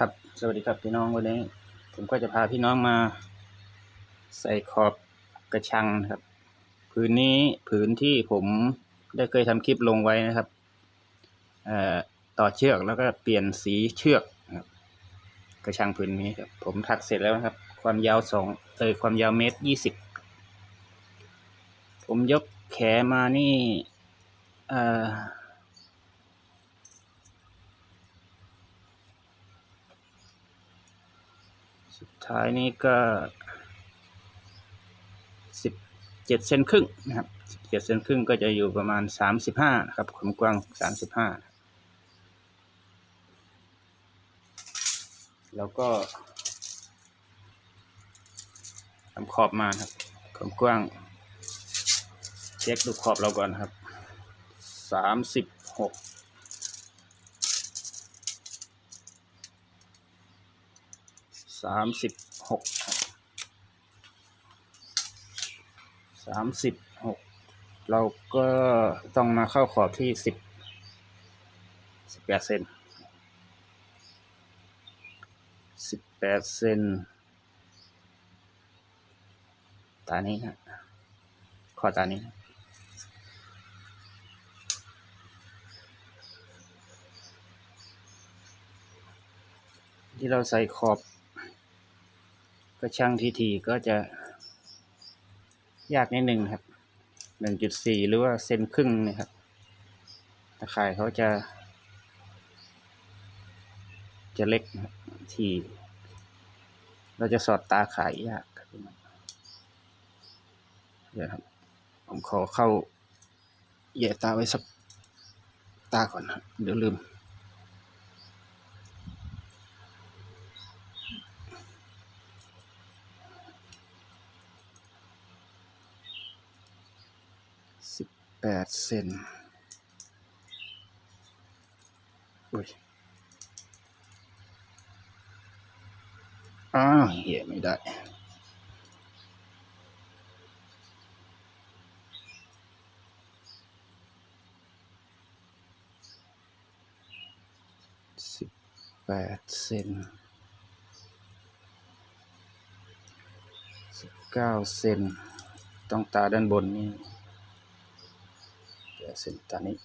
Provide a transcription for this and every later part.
ครับ สวัสดีครับพี่น้องวันนี้ ผมก็จะพาพี่น้องมา ใส่ขอบกระชังครับ ผืนนี้ผืนที่ผมได้เคยทำคลิปลงไว้นะครับต่อเชือกแล้วก็เปลี่ยนสีเชือกครับ กระชังผืนนี้ครับ ผมถักเสร็จแล้วนะครับ ความยาวสองเออความยาวเมตรยี่สิบผมยกแขมานี่เอ่อ สุดท้ายนี้ก็สิบเจ็ดเซนครึ่งนะครับสิบเจ็ดเซนครึ่งก็จะอยู่ประมาณสามสิบห้านะครับความกว้างสามสิบห้าแล้วก็ทำขอบมาครับความกว้าง เช็คดูขอบเราก่อนครับสามสิบหก สามสิบหกสามสิบหกเราก็ต้องมาเข้าขอบที่สิบสิบแปดเซนสิบแปดเซนตานี้นะขอตานี้ที่เราใส่ขอบ กระช่างทีทีก็จะ ยากนิดหนึ่งครับหนึ่งจุดสี่หรือว่าเซนครึ่งนะครับตะข่ายเขาจะ จะเล็กนะครับทีเราจะสอดตาข่ายยากครับพี่น้องเดี๋ยวครับ ผมขอเข้าแย่ตาไว้สักตาก่อนนะเดี๋ยวลืม สิบ แปดเซนอุ้ยอ้าวเหี้ยไม่ได้สิบแปดเซนสิบเก้าเซนต้องตาด้านบนนี่ เดี๋ยวเส้นตานี้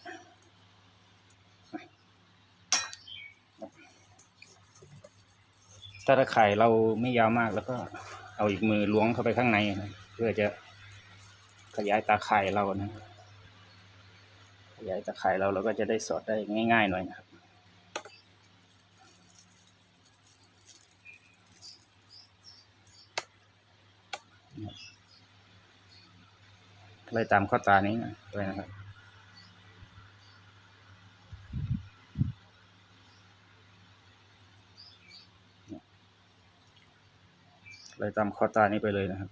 ถ้าตะข่ายเราไม่ยาวมากแล้วก็เอาอีกมือล้วงเข้าไปข้างในนะเพื่อจะขยายตาข่ายเรานะขยายตาข่ายเราเราก็จะได้สอดได้ง่าย ๆ หน่อยนะครับไล่ตามข้อตานี้นะไปนะครับ ไล่ตามข้อตานี้ไปเลยนะครับ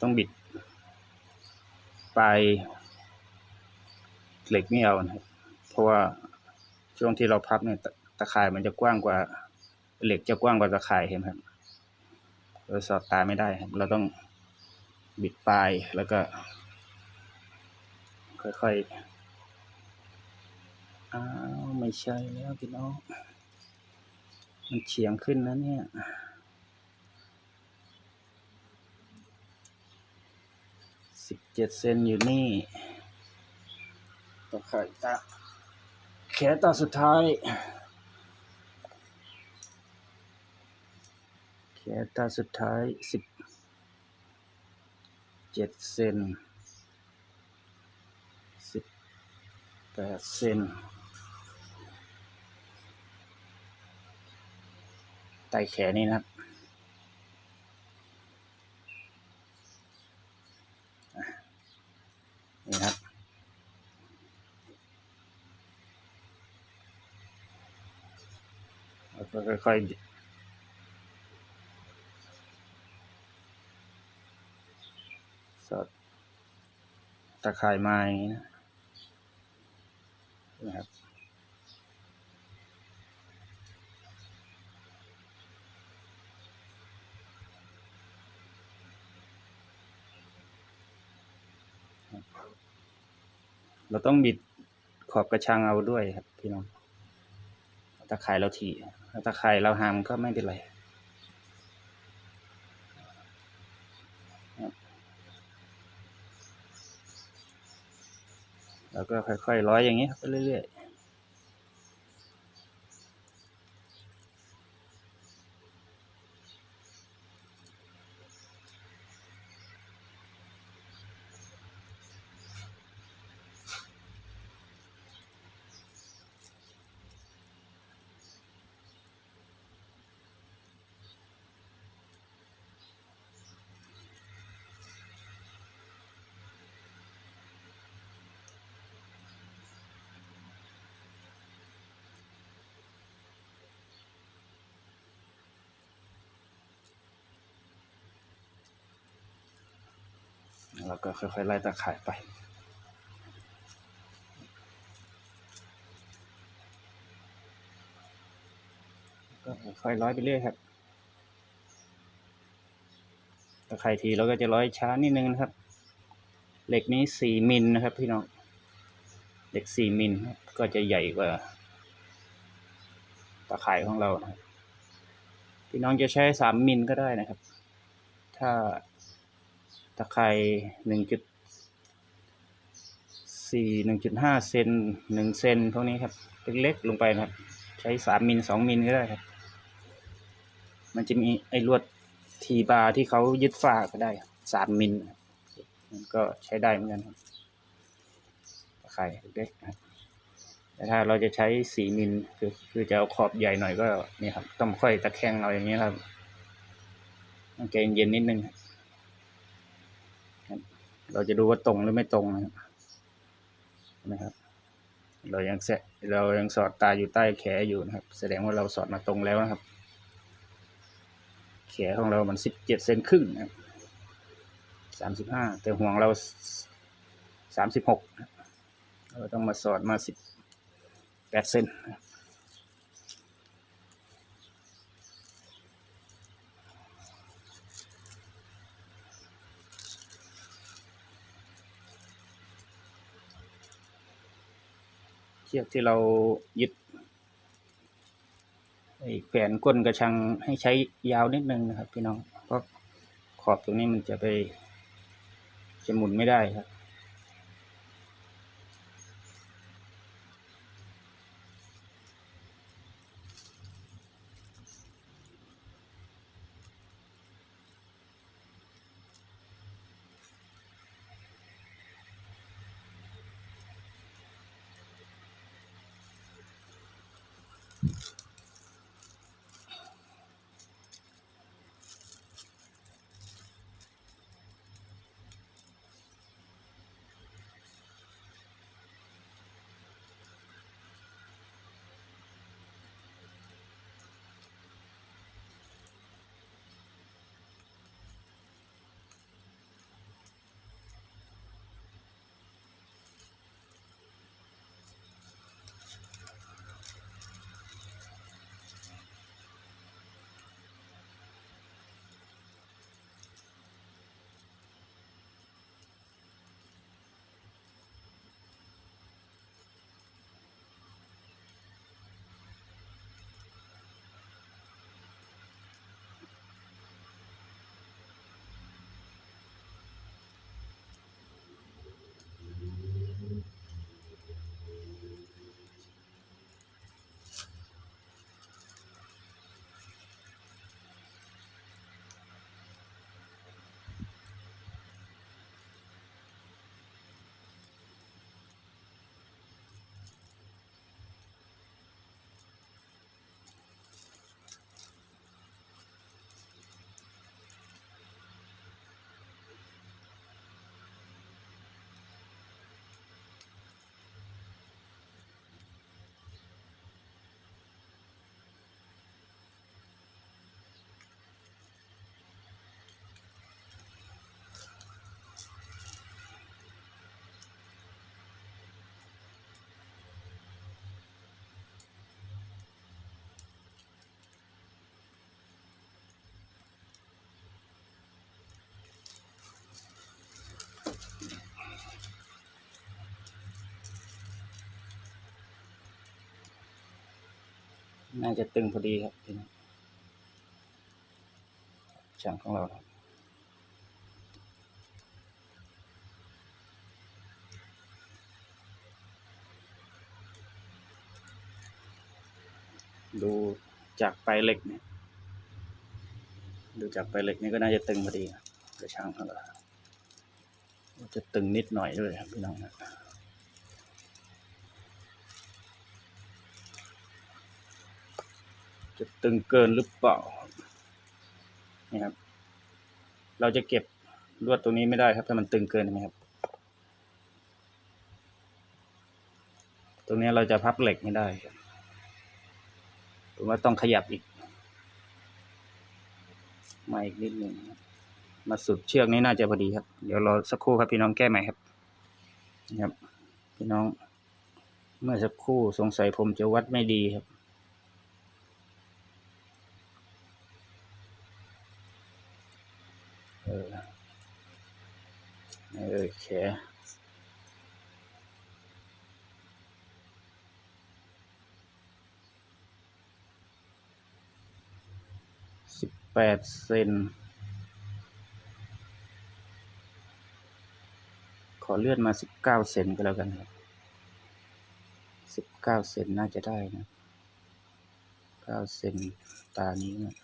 ต้องบิดปลายเหล็กไม่เอานะครับ เพราะว่าช่วงที่เราพับเนี่ยตะข่ายมันจะกว้างกว่า เหล็กจะกว้างกว่าตะข่ายเห็นไหมครับเราสอดตาไม่ได้ครับ เราต้องบิดปลายแล้วก็ ค่อยๆ อ้าวไม่ใช่แล้วพี่น้อง มันเฉียงขึ้นนะเนี่ยสิบเจ็ดเซนอยู่นี่ต่อไข่ตาแขนตาสุดท้าย แขนตาสุดท้ายสิบเจ็ดเซนสิบแปดเซน ไต่แขนนี่นะครับนี่ครับ แล้วก็ค่อยๆสอดตะข่ายมาอย่างนี้นะนะครับ เราต้องบิดขอบกระชังเอาด้วยครับพี่น้องตะข่ายเราถี่ตะข่ายเราหามก็ไม่เป็นไรแล้วก็ค่อยๆร้อยอย่างนี้ไปเรื่อยๆ แล้วก็ค่อยๆไล่ตะข่ายไป ก็ค่อยๆร้อยไปเรื่อยครับตะไคร่ทีเราก็จะร้อยช้านิดนึงนะครับ เหล็กนี้สี่มิลนะครับพี่น้องเหล็กสี่มิลก็จะใหญ่กว่าตะข่ายของเรานะพี่น้องจะใช้สามมิลก็ได้นะครับ ถ้า ตะไคร่หนึ่งจุดสี่หนึ่งจุดห้าเซนหนึ่งเซนพวกนี้ครับ เล็กๆลงไปนะครับ ใช้สามมิลสองมิลก็ได้ครับ มันจะมีไอ้ลวดทีบาร์ที่เขายึดฝ้าก็ได้สามมิลมันก็ใช้ได้เหมือนกันครับตะไคร่เล็กๆนะครับแต่ถ้าเราจะใช้สี่มิลคือคือจะเอาขอบใหญ่หน่อยก็นี่ครับ ต้องค่อยตะแคงเอาอย่างนี้ครับต้องใจเย็นนิดนึงครับ เราจะดูว่าตรงหรือไม่ตรงนะครับนะครับเรายังแสะเรายังสอดตาอยู่ใต้แขอยู่นะครับ แสดงว่าเราสอดมาตรงแล้วนะครับ แขของเรามันสิบเจ็ดเซนครึ่งนะครับสามสิบห้าแต่ห่วงเราสามสิบหกเราต้องมาสอดมาสิบแปดเซนนะครับ ชือกที่เรายึดแขวนก้นกระชังให้ใช้ยาวนิดนึงนะครับ พี่น้อง เพราะขอบตรงนี้มันจะไปจะหมุนไม่ได้ครับ น่าจะตึงพอดีครับพี่น้องช่างของเราครับดูจากปลายเหล็กเนี่ย ดูจากปลายเหล็กนี่ก็น่าจะตึงพอดีกระช่างของเราจะตึงนิดหน่อยด้วยครับพี่น้องนะ จะตึงเกินหรือเปล่านี่ครับ เราจะเก็บลวดตรงนี้ไม่ได้ครับ ถ้ามันตึงเกินใช่ไหมครับ ตรงนี้เราจะพับเหล็กไม่ได้ครับผมว่าต้องขยับอีก มาอีกนิดหนึ่งมาสุดเชือกนี้น่าจะพอดีครับ เดี๋ยวรอสักครู่ครับพี่น้องแก้ใหม่ครับนี่ครับ พี่น้อง เมื่อสักครู่สงสัยผมจะวัดไม่ดีครับ เออเออแขสิบแปดเซนขอเลื่อนมาสิบเก้าเซนก็แล้วกันครับสิบเก้าเซนน่าจะได้นะเก้าเซนตานี้นะ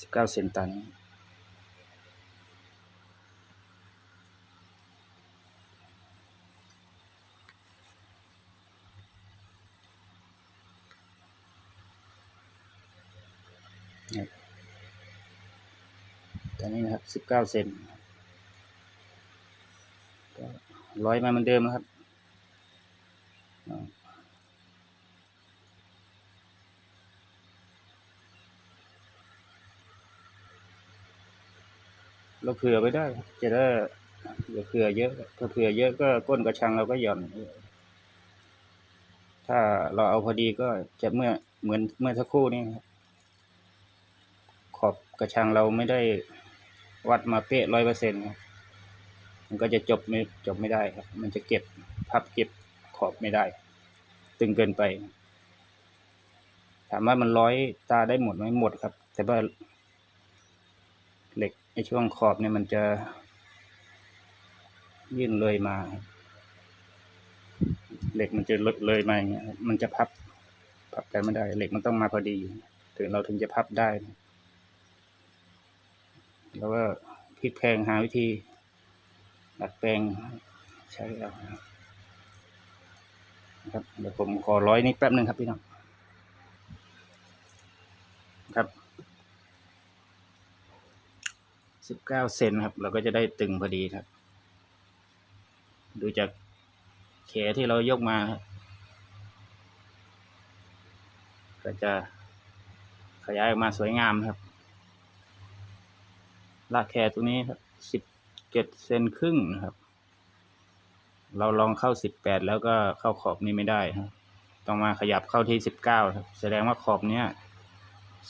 สิบเก้าเซนตันนตอนนี้นะครับสิบเก้าเซนก็ร้อยมาเหมือนเดิมนะครับ เราเผื่อไว้ได้ จะได้อย่าเผื่อเยอะถ้าเผื่อเยอะก็ก้นกระชังเราก็หย่อน ถ้าเราเอาพอดีก็จะเมื่อเหมือนเมื่อสักครู่นี้ครับขอบกระชังเราไม่ได้วัดมาเป๊ะร้อยเปอร์เซ็นต์ครับมันก็จะจบไม่จบไม่ได้ครับ มันจะเก็บพับเก็บขอบไม่ได้ ตึงเกินไป ถามว่ามันร้อยตาได้หมดไหมหมดครับ แต่ว่า ในช่วงขอบเนี่ยมันจะยื่นเลยมา เหล็กมันจะเลเลยมาอย่างเงี้ย มันจะพับ พับกันไม่ได้ เหล็กมันต้องมาพอดี ถึงเราถึงจะพับได้ แล้วก็พลิกแพงหาวิธีดัดแปลงใช้เอานะครับเดี๋ยวผมขอร้อยนิดแป๊บหนึ่งครับพี่น้องครับ สิบเก้าเซนครับ เราก็จะได้ตึงพอดีครับ ดูจากแขที่เรายกมา ก็จะขยายออกมาสวยงามครับลากแขตรงนี้ครับสิบเจ็ดเซนครึ่งนะครับ เราลองเข้าสิบแปดแล้วก็เข้าขอบนี้ไม่ได้ครับ ต้องมาขยับเข้าที่สิบเก้าครับ แสดงว่าขอบเนี้ย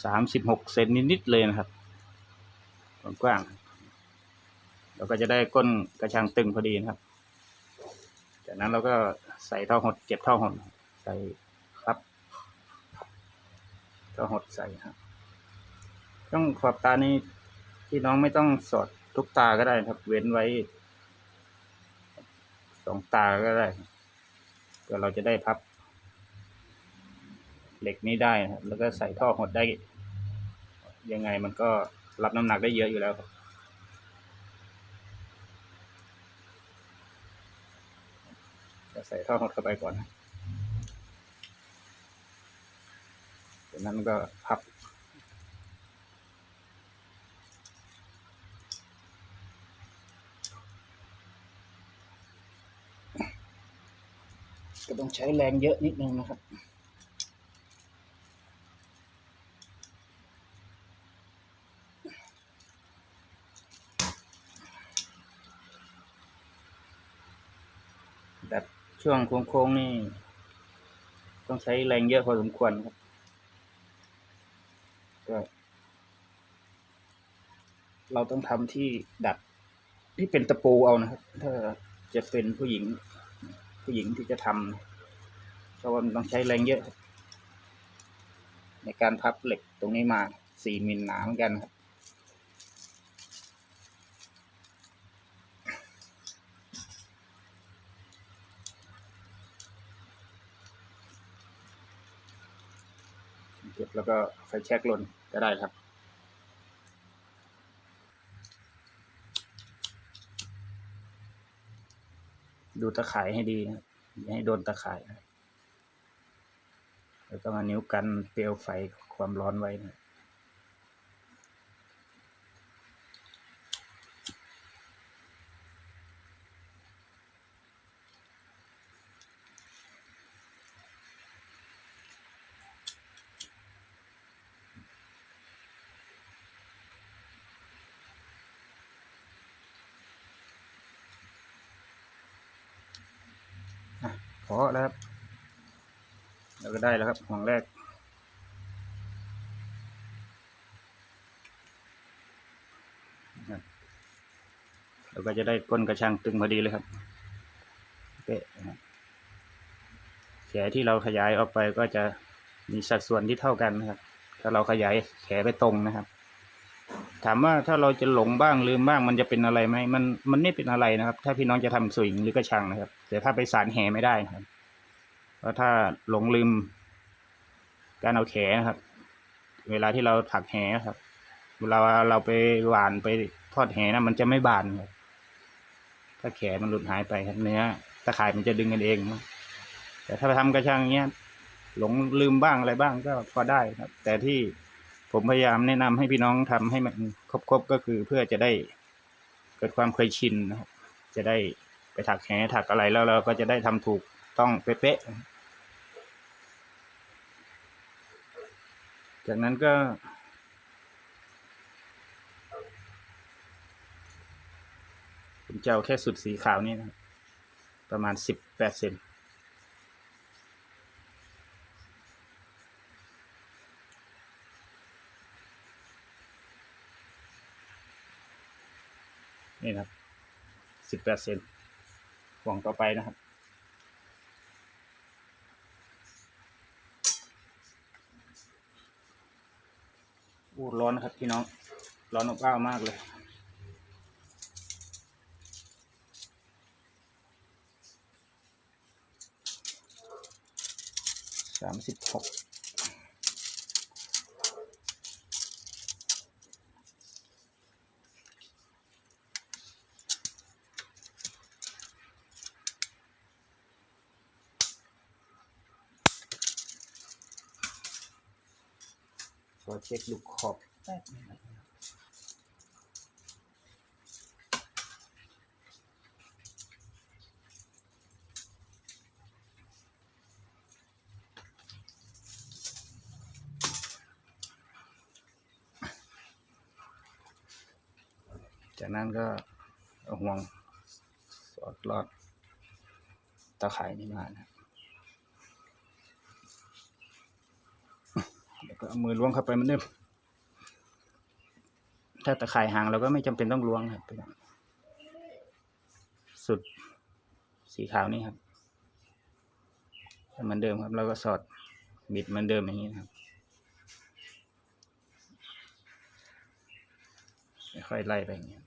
สามสิบหกเซนนิดๆเลยนะครับ กว้างๆเราก็จะได้ก้นกระชังตึงพอดีนะครับ จากนั้นเราก็ใส่ท่อหดเก็บท่อหด ใส่ครับท่อหดใส่ครับ ต้องขอบตานี้พี่น้องไม่ต้องสอดทุกตาก็ได้ครับ เว้นไว้สองตาก็ได้เพื่อเราจะได้พับ เหล็กนี้ได้นะครับแล้วก็ใส่ท่อหดได้ยังไงมันก็ รับน้ำหนักได้เยอะอยู่แล้วครับจะใส่ท่อหดเข้าไปก่อนนะจากนั้นก็พับ ก็ต้องใช้แรงเยอะนิดนึงนะครับ แบบ ช่วงโค้งๆนี่ ต้องใช้แรงเยอะพอสมควรครับ ก็ เราต้องทำที่ดัดที่เป็นตะปูเอานะครับ ถ้าจะเป็นผู้หญิง ผู้หญิงที่จะทำเพราะว่ามันต้องใช้แรงเยอะ ในการพับเหล็กตรงนี้มาสี่มิลหนาเหมือนกันครับ แล้วก็ไฟแช็กลนก็ได้ครับ ดูตะข่ายให้ดีนะอย่าให้โดนตะข่ายนะแล้วก็มานิ้วกันเปลวไฟความร้อนไว้นะ พอแล้วครับเราก็ได้แล้วครับห่วงแรก เราก็จะได้ก้นกระชังตึงพอดีเลยครับเป๊ะนะคแขที่เราขยายออกไปก็จะมีสัดส่วนที่เท่ากันนะครับ ถ้าเราขยายแขไปตรงนะครับ ถามว่าถ้าเราจะหลงบ้างลืมบ้างมันจะเป็นอะไรไหมมันมันไม่เป็นอะไรนะครับ ถ้าพี่น้องจะทำสวิงหรือกระชังนะครับ แต่ถ้าไปสารแห่ไม่ได้นะครับเพราะถ้าหลงลืม การเอาแขนะครับ เวลาที่เราถักแหนะครับ เวลาเราไปหวานไปทอดแหนะมันจะไม่บานครับถ้าแขมันหลุดหายไปครับเนื้อตะข่ายมันจะดึงกันเองนะแต่ถ้าไปทำกระชังเงี้ยหลงลืมบ้างอะไรบ้างก็พอได้ครับ แต่ที่ ผมพยายามแนะนำให้พี่น้องทำให้มันครบๆก็คือเพื่อจะได้เกิดความเคยชินนะครับ จะได้ไปถักแหถักอะไรแล้วเราก็จะได้ทำถูกต้องเป๊ะๆจากนั้นก็ ผมจะเอาแค่สุดสีขาวนี่นะประมาณสิบแปดเซนนะครับ สิบแปดเซนห่วงต่อไปนะครับ อู้ร้อนนะครับพี่น้อง ร้อนอบอ้าวมากเลยสามสิบหก เช็คดูขอบแป๊บนึงนะจากนั้นก็เอาห่วงสอดลอดตะข่ายนี่มานะ เอามือล้วงเข้าไปมันเดิมถ้าตะข่ายห่างเราก็ไม่จำเป็นต้องล้วงครับสุดสีขาวนี่ครับเหมือนเดิมครับแล้วก็สอดบิดเหมือนเดิมอย่างนี้ครับค่อยไล่ไปอย่างนี้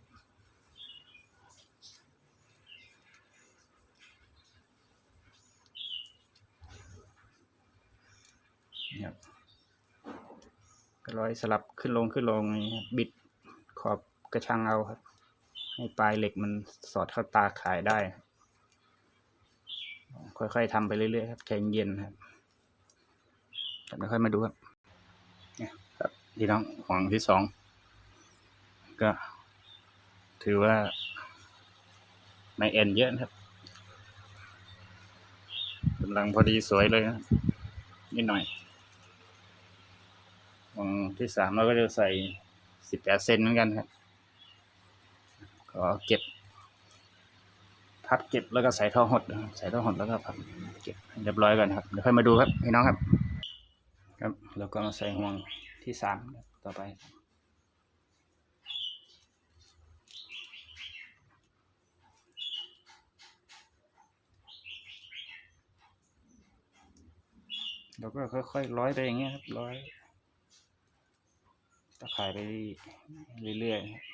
ร้อยสลับขึ้นลงขึ้นลงนี้ครับบิดขอบกระชังเอาครับ ให้ปลายเหล็กมันสอดเข้าตาขายได้ ค่อยๆทำไปเรื่อยๆครับใจเย็นๆครับแต่ไม่ค่อยมาดูครับเนี่ยครับพี่น้องห่วงที่สอง ก็ ถือว่า ไม่เอ็นเยอะครับกำลังพอดีสวยเลยนะนิดหน่อย วงที่สามเราก็จะใส่สิบแปดเซนเหมือนกันครับก็เก็บ พัดเก็บแล้วก็ใส่ท่อหด ใส่ท่อหดแล้วก็พัดเก็บเรียบร้อยกันครับเดี๋ยวค่อยมาดูครับพี่น้องครับ ครับแล้วก็มาใส่ห่วงที่สามต่อไปเราก็ค่อยๆร้อยไปอย่างเงี้ยครับร้อย ตะขายไปเรื่อยๆ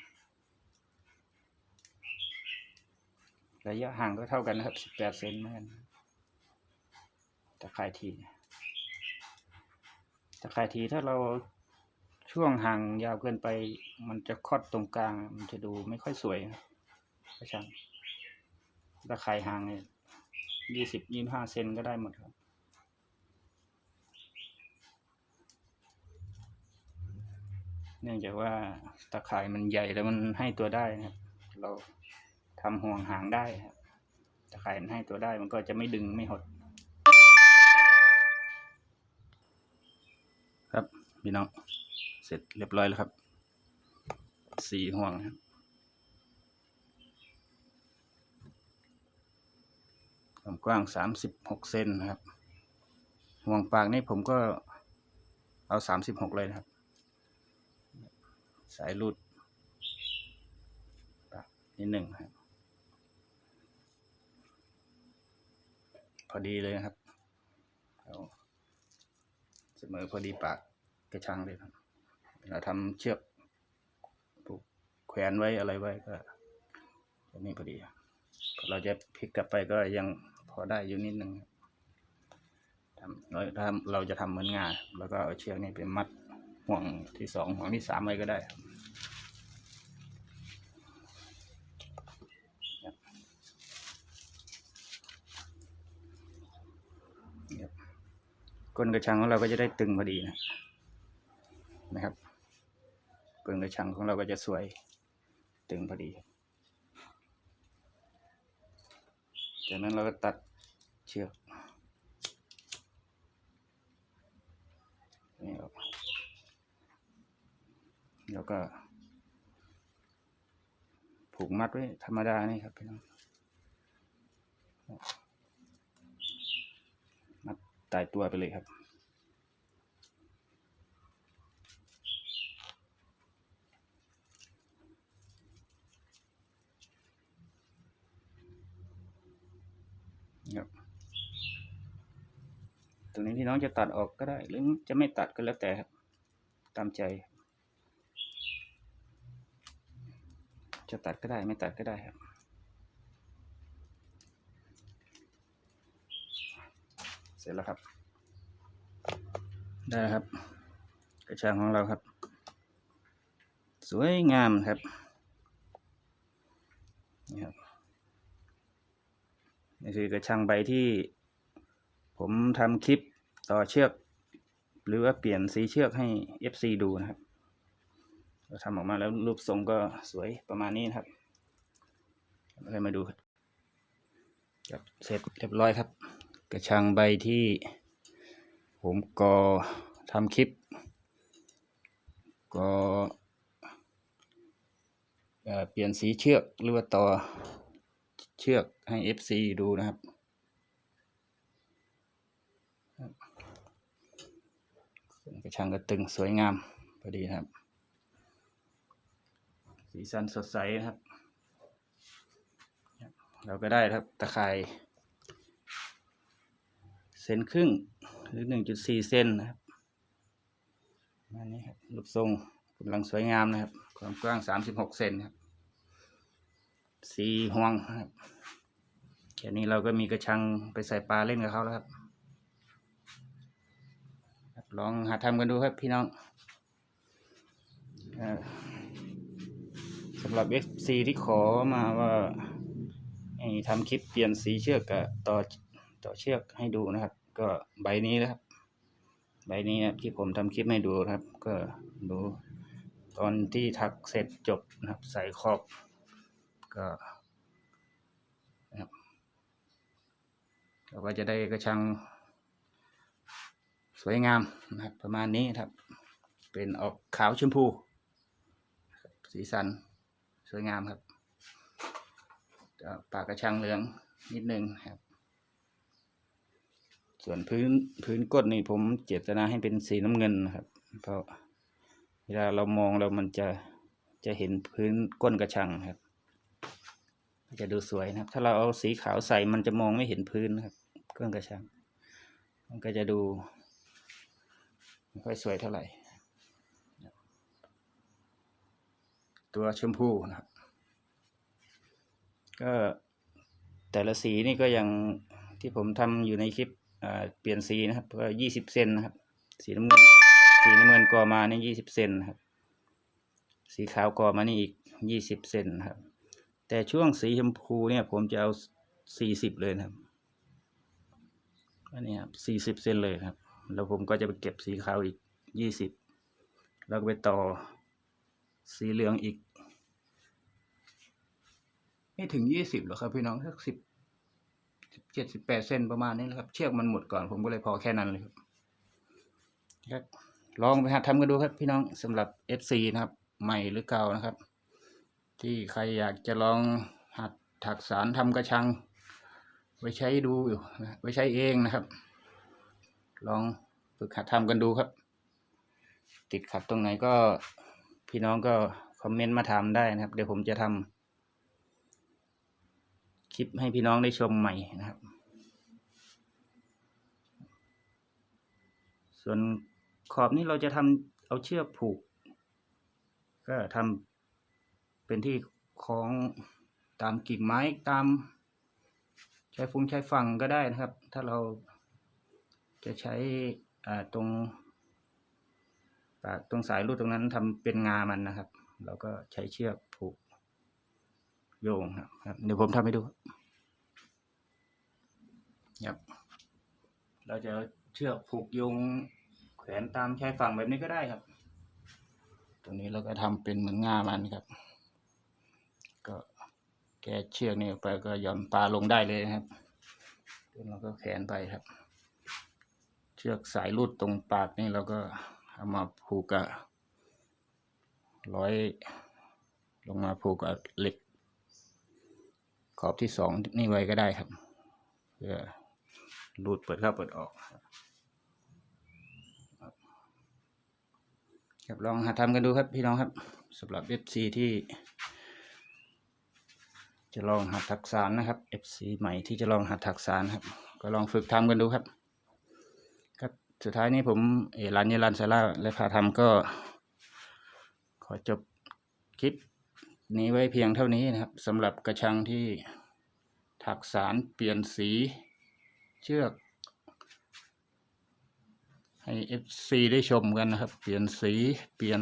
ระยะห่างก็เท่ากันนะครับสิบแปดเซนเหมือนกันตะข่ายทีตะข่ายทีถ้าเราช่วงห่างยาวเกินไป มันจะคอดตรงกลาง มันจะดูไม่ค่อยสวยนะกระชังตะข่ายห่างเนี่ยยี่สิบยี่ห้าเซนก็ได้หมดครับ นื่องจากว่าตะข่ายมันใหญ่แล้วมันให้ตัวได้นะครับ เราทำห่วงหางได้ครับ ตะข่ายมันให้ตัวได้มันก็จะไม่ดึงไม่หด ครับพี่น้องเสร็จเรียบร้อยแล้วครับสี่ห่วงครับความกว้างสามสิบหกเซนนะครับ ห่วงปากนี่ผมก็เอาสามสิบหกเลยนะครับ สายรูดปากนิดหนึ่งครับ พอดีเลยครับเอาเสมอพอดีปากกระชังเลยครับเราทำเชือกผูกแขวนไว้อะไรไว้ก็จะนี่พอดี เราจะพลิกกลับไปก็ยังพอได้อยู่นิดนึงครับทำเราถ้าเราจะทำเหมือนงาแล้วก็เอาเชือกนี้ไปมัด ห่วงที่สองห่วงที่สามไว้ก็ได้ก้นกระชังของเราก็จะได้ตึงพอดีนะนะครับก้นกระชังของเราก็จะสวยตึงพอดี จากนั้นเราก็ตัดเชือกนี่ออกมา แล้วก็ ผูกมัดไว้ธรรมดานี่ครับพี่น้องมัดตายตัวไปเลยครับครับตรงนี้ที่น้องจะตัดออกก็ได้ หรือจะไม่ตัดก็แล้วแต่ครับ ตามใจ จะตัดก็ได้ไม่ตัดก็ได้ครับ เสร็จแล้วครับ ได้แล้วครับ กระชังของเราครับ สวยงามครับนี่ครับนี่คือกระชังใบที่ ผมทำคลิปต่อเชือก หรือว่าเปลี่ยนสีเชือกให้ FC ดูนะครับ เราทำออกมาแล้วรูปทรงก็สวยประมาณนี้นะครับเรามาดูครับเสร็จเรียบร้อยครับ กระชังใบที่ ผมก็ทำคลิป ก็เปลี่ยนสีเชือกหรือว่าต่อเชือกให้ FC ดูนะครับกระชังก็ตึงสวยงามพอดีครับ สีสันสดใสนะครับ เราก็ได้ครับตะข่ายเซนครึ่งหรือหนึ่งจุดสี่เซนนะครับประมานี้ครับรูปทรงกำลังสวยงามนะครับ ความกว้างสามสิบหกเซนครับสีห่วงครับแค่นี้เราก็มีกระชังไปใส่ปลาเล่นกับเขาแล้วครับ ลองหาทำกันดูครับพี่น้องอ่อสำหรับ FC ที่ขอมาว่าให้ทำคลิปเปลี่ยนสีเชือกกับต่อต่อเชือกให้ดูนะครับ ก็ใบนี้นะครับ ใบนี้นะครับที่ผมทำคลิปให้ดูนะครับ ก็ดูตอนที่ถักเสร็จจบนะครับ ใส่ขอบก็นะครับเราก็จะได้กระชัง สวยงามนะครับ ประมาณนี้ครับ เป็นออกขาวชมพู สีสัน สวยงามครับปากกระชังเหลืองนิดนึงครับ ส่วนพื้นพื้นก้นนี่ผมเจตนาให้เป็นสีน้ำเงินนะครับ เพราะเวลาเรามองเรามันจะจะเห็นพื้นก้นกระชังครับจะดูสวยนะครับ ถ้าเราเอาสีขาวใส่มันจะมองไม่เห็นพื้นนะครับก้นกระชัง มันก็จะดูไม่ค่อยสวยเท่าไหร่ ตัวชมพูนะครับ ก็แต่ละสีนี่ก็ยังที่ผมทำอยู่ในคลิปเปลี่ยนสีนะครับก็ยี่สิบเซนนะครับ สีน้ำเงิน สีน้ำเงินก่อมานี่ยี่สิบเซนนะครับ สีขาวก่อมานี่อีกยี่สิบเซนนะครับ แต่ช่วงสีชมพูเนี่ยผมจะเอาสี่สิบเลยนะครับอันนี้ครับสี่สิบเซนเลยครับ แล้วผมก็จะไปเก็บสีขาวอีกยี่สิบแล้วก็ไปต่อ สีเหลืองอีก ไม่ถึงยี่สิบหรอกครับพี่น้องสักสิบสิบเจ็ดสิบแปดเซนประมาณนี้นะครับ เชือกมันหมดก่อนผมก็เลยพอแค่นั้นเลยครับครับลองไปหัดทำกันดูครับพี่น้องสำหรับ FC นะครับ ใหม่หรือเก่านะครับ ที่ใครอยากจะลองหัดถักสารทำกระชัง ไว้ใช้ดูอยู่นะไว้ใช้เองนะครับ ลองฝึกหัดทำกันดูครับ ติดขัดตรงไหนก็ พี่น้องก็คอมเมนต์มาถามได้นะครับ เดี๋ยวผมจะทำคลิปให้พี่น้องได้ชมใหม่นะครับ ส่วนขอบนี้เราจะทำเอาเชือกผูก ก็ทำเป็นที่ของตามกิ่งไม้ตามใช้ฟุ้งใช้ฟังก็ได้นะครับ ถ้าเราจะใช้ตรง ตรงสายรูดตรงนั้นทำเป็นงามันนะครับ เราก็ใช้เชือกผูกโยงครับเดี๋ยวผมทำให้ดูครับเราจะเชือกผูกโยงแขวนตามชายฝั่งแบบนี้ก็ได้ครับ ตรงนี้เราก็ทำเป็นเหมือนงามันครับ ก็แกเชือกนี่ไปก็หย่อนปลาลงได้เลยนะครับแล้วก็แขวนไปครับ เชือกสายรูดตรงปากนี่เราก็ เอามาผูกกับร้อย ลงมาผูกกับเหล็ก ขอบที่สองนี่ไว้ก็ได้ครับ เพื่อรูดเปิดเข้าเปิดออกครับลองหาทำกันดูครับพี่น้องครับสำหรับ FC ที่ จะลองหัดทักษานนะครับ FC ใหม่ที่จะลองหัดทักษานครับ ก็ลองฝึกทำกันดูครับ สุดท้ายนี้ผมเอรันยรันซาร่าและพาทำก็ ขอจบคลิปนี้ไว้เพียงเท่านี้นะครับสำหรับกระชังที่ถักสารเปลี่ยนสีเชือก ให้ FC ได้ชมกันนะครับ เปลี่ยนสีเปลี่ยน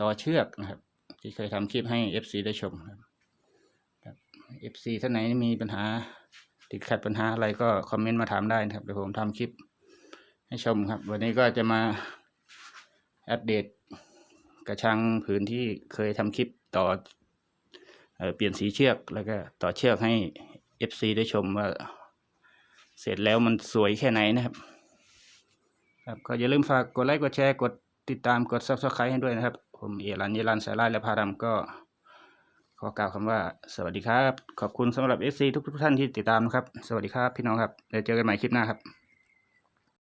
ต่อเชือกนะครับ ที่เคยทำคลิปให้ FC ได้ชมครับ FC ท่านไหนมีปัญหาติดขัดปัญหาอะไรก็คอมเมนต์มาถามได้นะครับเดี๋ยวผมทำคลิป ให้ชมครับ วันนี้ก็จะมาอัปเดตกระชังผืนที่เคยทำคลิปต่อเออเปลี่ยนสีเชือกแล้วก็ต่อเชือกให้ FC ได้ชมว่า เสร็จแล้วมันสวยแค่ไหนนะครับ ครับก็อย่าลืมฝากกดไลค์กดแชร์กดติดตามกด subscribe ให้ด้วยนะครับ ผมเอรันยรันสายไล่และพาดำก็ขอกล่าวคำว่าสวัสดีครับ ขอบคุณสำหรับ FC ทุกๆท่านที่ติดตามนะครับ สวัสดีครับพี่น้องครับเดี๋ยวเจอกันใหม่คลิปหน้าครับ